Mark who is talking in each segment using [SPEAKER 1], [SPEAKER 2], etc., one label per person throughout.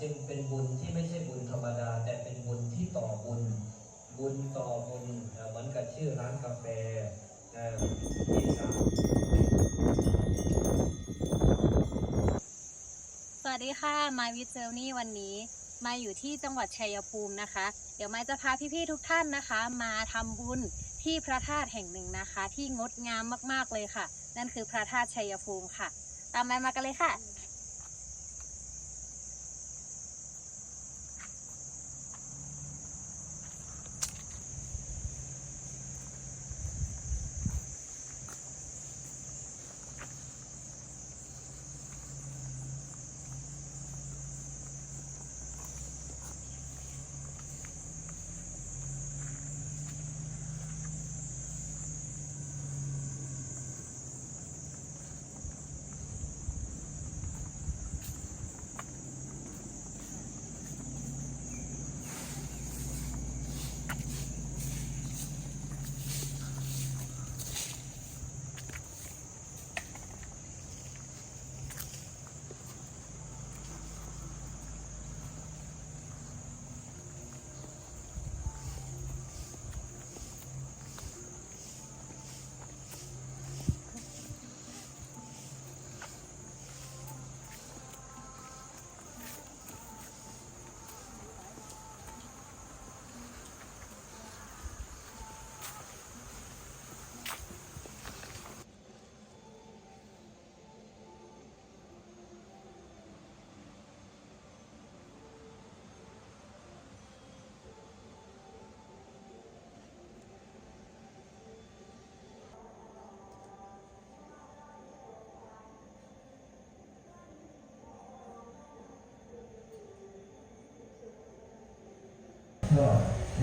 [SPEAKER 1] จึงเป็นบุญที่ไม่ใช่บุญธรรมดา แต่เป็นบุญที่ต่อบุญ บุญต่อบุญเหมือนกับชื่อร้านกาแฟที่สาม
[SPEAKER 2] สวัสดีค่ะมาวิทเจลนี่วันนี้มาอยู่ที่จังหวัดชัยภูมินะคะ เดี๋ยวมาจะพาพี่ๆทุกท่านนะคะ มาทำบุญที่พระธาตุแห่งหนึ่งนะคะ ที่งดงามมากๆเลยค่ะ นั่นคือพระธาตุชัยภูมิค่ะ ตามมามากันเลยค่ะ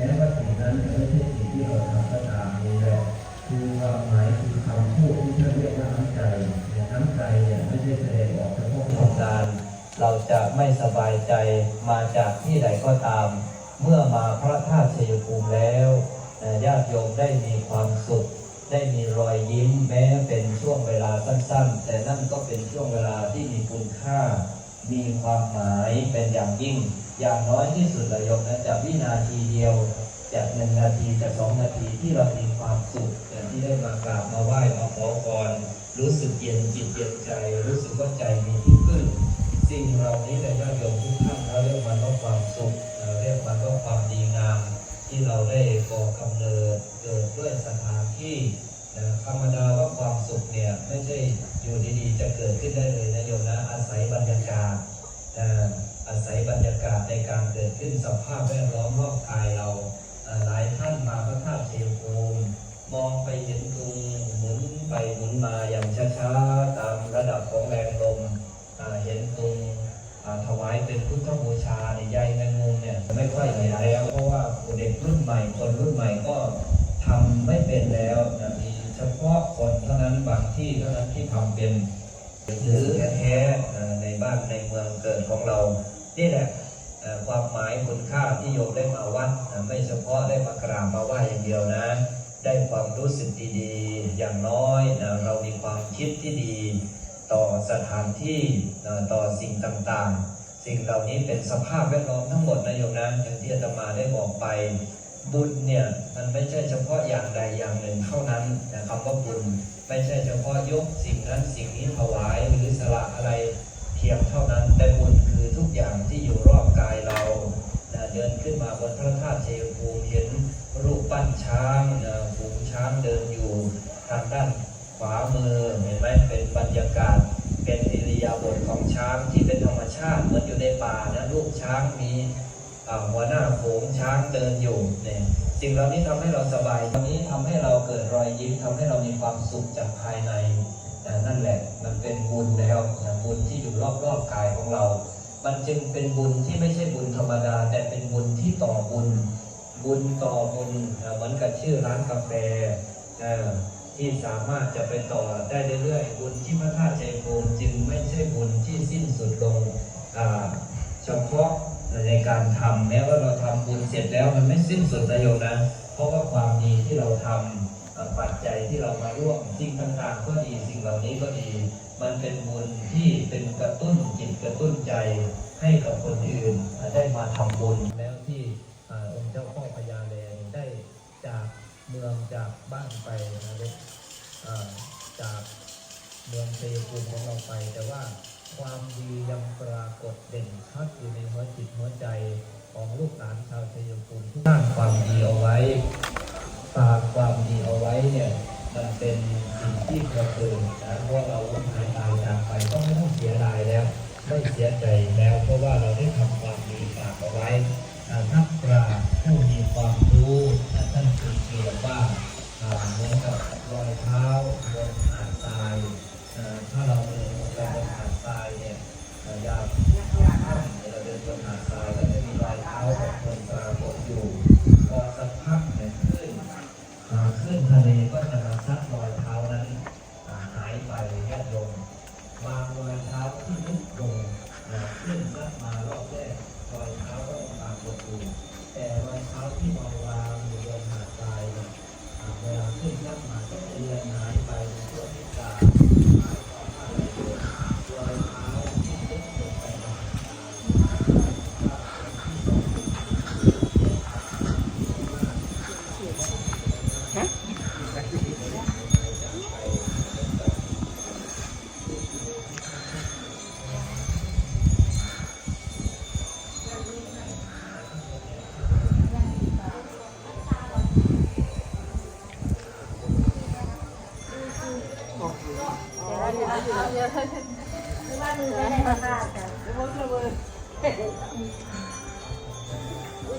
[SPEAKER 1] ม้ว่าสิ่งนั้นจะไม่ใช่สิ่งที่เราทำก็ตามนี่แหละคือความหมายคือคำพูดที่ท่าเรียกว่าน้ำใจเนี่ยน้ำใจเนี่ยไม่ใช่แสดงออกเฉพาะของการเราจะไม่สบายใจมาจากที่ใดก็ตาม เมื่อมาพระธาตุชัยภูมิแล้วเอ่ญาติโยมได้มีความสุข ได้มีรอยยิ้มแม้เป็นช่วงเวลาสั้นๆ แต่นั่นก็เป็นช่วงเวลาที่มีคุณค่า มีความหมายเป็นอย่างยิ่ง อย่างน้อยที่สุดเลยโยมนะจากวินาทีเดียวจากหนึ่งนาทีจากสองนาทีที่เรามีความสุขอย่างที่ได้มากราบมาไหว้มาขอพรรู้สึกเย็นจิตเย็นใจ รู้สึกว่าใจมีที่พึ่งสิ่งเหล่านี้ในญาติโยมทุกท่านเราเรียกมันว่าความสุขเราเรียกมันว่าความดีงาม ที่เราได้ก่อกำเนิดเกิดด้วยสถานที่ธรรมดาว่าความสุขเนี่ยไม่ใช่อยู่ดีๆ จะเกิดขึ้นได้เลยนะโยมนะอาศัยบรรยากาศนะ อาศัยบรรยากาศในการเกิดขึ้นสภาพแวดล้อมรอบกายเรา หลายท่านมาพระธาตุเชียงภูมิมองไปเห็นตรงหมุนไปหมุนมาอย่างช้าๆ ตามระดับของแรงลมเห็นตรงถวายเป็นพุทธบูชาในยใยแมงมุมเนี่ยไม่ค่อยเห็นแล้ว เพราะว่าเด็กรุ่นใหม่คนรุ่นใหม่ก็ทำไม่เป็นแล้วนะมีเฉพาะคนเท่านั้นบางที่เท่านั้นที่ทำเป็น หรือแท้ๆในบ้านในเมืองเกิดของเรา นี่แหละความหมายคุณค่าที่โยมได้มาวัดนะไม่เฉพาะได้มากราบมาไหว้อย่างเดียวนะ ได้ความรู้สึกดีๆ อย่างน้อยนะเรามีความคิดที่ดี ต่อสถานที่เอ่อต่อสิ่งต่างๆ สิ่งเหล่านี้เป็นสภาพแวดล้อมทั้งหมดนะโยมนะอย่างที่อาตมาได้บอกไป บุญเนี่ยมันไม่ใช่เฉพาะอย่างใดอย่างหนึ่งเท่านั้นนะคำว่าบุญไม่ใช่เฉพาะยกสิ่งนั้นสิ่งนี้ถวายหรือสละอะไร พียงเท่านั้น แต่บุญคือทุกอย่างที่อยู่รอบกายเราเดินขึ้นมาบนพระธาตุเชยภูมิเห็นรูปปั้นช้างฝูงช้างเดินอยู่ทางด้านขวามือเห็นไหมเป็นบรรยากาศ เป็นอิริยาบถของช้างที่เป็นธรรมชาติเหมือนอยู่ในป่านะลูกช้างมีหัวหน้าโขงช้างเดินอยู่เนี่ยสิ่งเหล่านี้ทำให้เราสบายตรงนี้ทำให้เราเกิดรอยยิ้มทำให้เรามีความสุขจากภายใน นะนั่นแหละมันเป็นบุญแล้วนะบุญที่อยู่รอบๆกายของเรา มันจึงเป็นบุญที่ไม่ใช่บุญธรรมดา แต่เป็นบุญที่ต่อบุญ บุญต่อบุญเหมือนกับชื่อร้านกาแฟที่สามารถจะไปต่อได้เรื่อยๆบุญที่พระธาตุใจภูมิจึงไม่ใช่บุญที่สิ้นสุดลงเฉพาะในการทำแม้ว่าเราทำบุญเสร็จแล้วมันไม่สิ้นสุดประโยชน์นะ เพราะว่าความดีที่เราทำอ่าปัจจัยที่เรามาร่วมสิ่งต่างๆ ก็ดีสิ่งเหล่านี้ก็ดี มันเป็นบุญที่เป็นกระตุ้นจิตกระตุ้นใจให้กับคนอื่นได้มาทำบุญแล้วที่อองค์เจ้าพ่อพญาแลได้จากเมืองจากบ้านไปนะครับจากเมืองเชยภูมิของเราไป แต่ว่าความดียังปรากฏเด่นชัดอยู่ในหัวจิตหัวใจ ของลูกหลานชาวเชยภูมิที่สร้างความดีเอาไว้ฝากความดีเอาไว้เนี่ยมันเป็นสิ่งที่กระเกินนะเพราะเราล้มหายตายจากไปก็ไม่ต้องเสียดายแล้วไม่เสียใจแล้ว เพราะว่าเราได้ทำความดีฝากเอาไว้อ่านักปราชญ์ผู้มีความรู้อ่ท่านคือเปรียบว่าอาเหมือนกับรอยเท้าบนหาดทรายถ้าเราเดินบนหาดทรายเนี่ยอ่ายามค่ำเราเดินบนหาดทรายก็จะมีรอย เท้าของคนปรากฏอยู่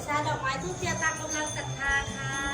[SPEAKER 1] ชาด
[SPEAKER 3] อกไม้ทุกเทียนตามกำลังศรัทธาค่ะ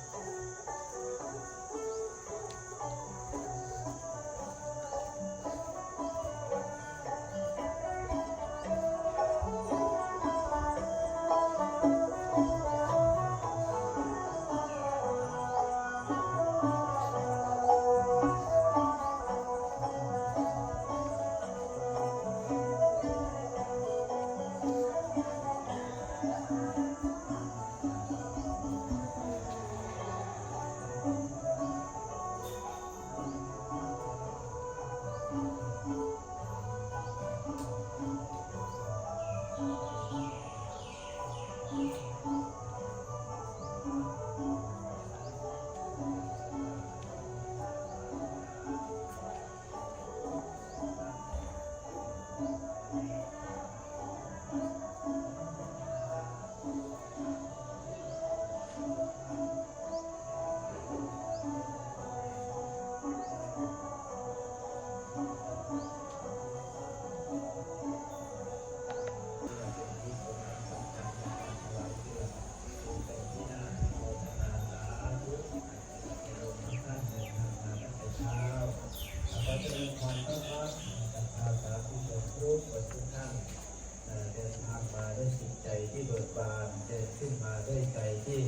[SPEAKER 1] บิกบานเดินขึ้นมาด้วยใจที่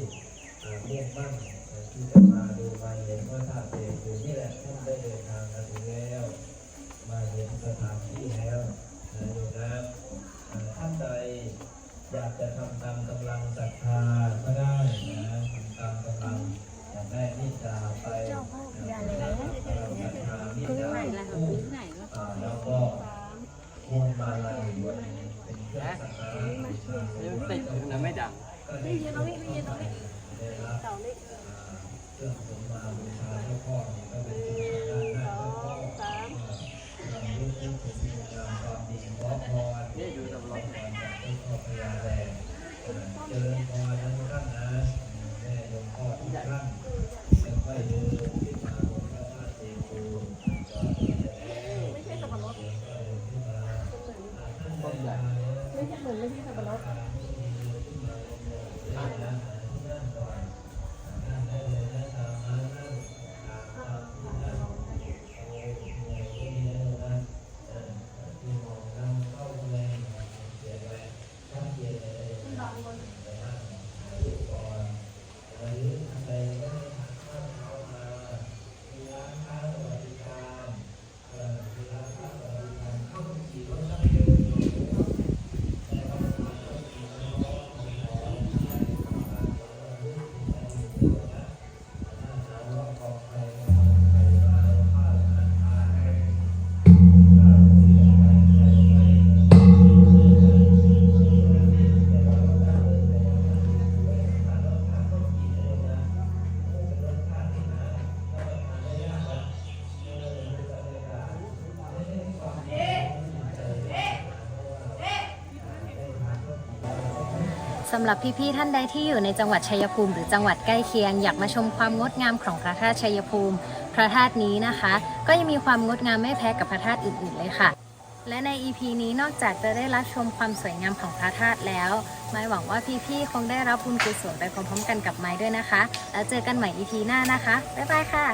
[SPEAKER 1] เอ่อมุ่งมั่นเอ่อที่จะมาดูมาเห็นว่าท่าเตอยู่นี่แหละท่านได้เดินทางมาถึงแล้ว มาเห็นสถานที่แล้วเอ่ออยู่นะเอ่อท่านใดอยากจะทำตามกำลังศรัทธาก็ได้นะทำตามกำลังอยากได้นิจาไปเอ่อทำตามกำลังศรัทธานิจาผู้อ่าแล้วก็พวงมาลัยเป็นเครื่องสักการะบูชา
[SPEAKER 4] ติด ไม่ดัง
[SPEAKER 1] ก็ได้ยินตรงนี้ได้ยินตรงนี้ได้รับอ่าเครื่องสมมาบูชาเจ้าพ่อนี่ก็เป็นสิ่งสำคัญนะเจ้าพ่อเรารู้สึกถึงคุณงามความดีขอพร
[SPEAKER 4] นี่อยู่ตำรวจา
[SPEAKER 1] กเจ้าพ่อพญาแลเจริญพรทั้งท่านนะแม่หลวงพ่อทุกท่านค่อยๆเดินขึ้นมาบนพระธาตุเจดีย์ไม่ใช่สับปะรดขึ้นมาท่านใดมาไม่ใช่เหมือนไม่ใช่สับปะรด
[SPEAKER 2] สำหรับพี่ๆท่านใดที่อยู่ในจังหวัดชัยภูมิ หรือจังหวัดใกล้เคียง อยากมาชมความงดงามของพระธาตุชัยภูมิ พระธาตุนี้นะคะ ก็ยังมีความงดงามไม่แพ้กับพระธาตุอื่นๆเลยค่ะ และใน EP นี้นอกจากจะได้รับชมความสวยงามของพระธาตุแล้วไม้หวังว่าพี่ๆคงได้รับบุญกุศลไปพร้อมๆกันกับไม้ด้วยนะคะ แล้วเจอกันใหม่ EP หน้านะคะบ๊ายบายค่ะ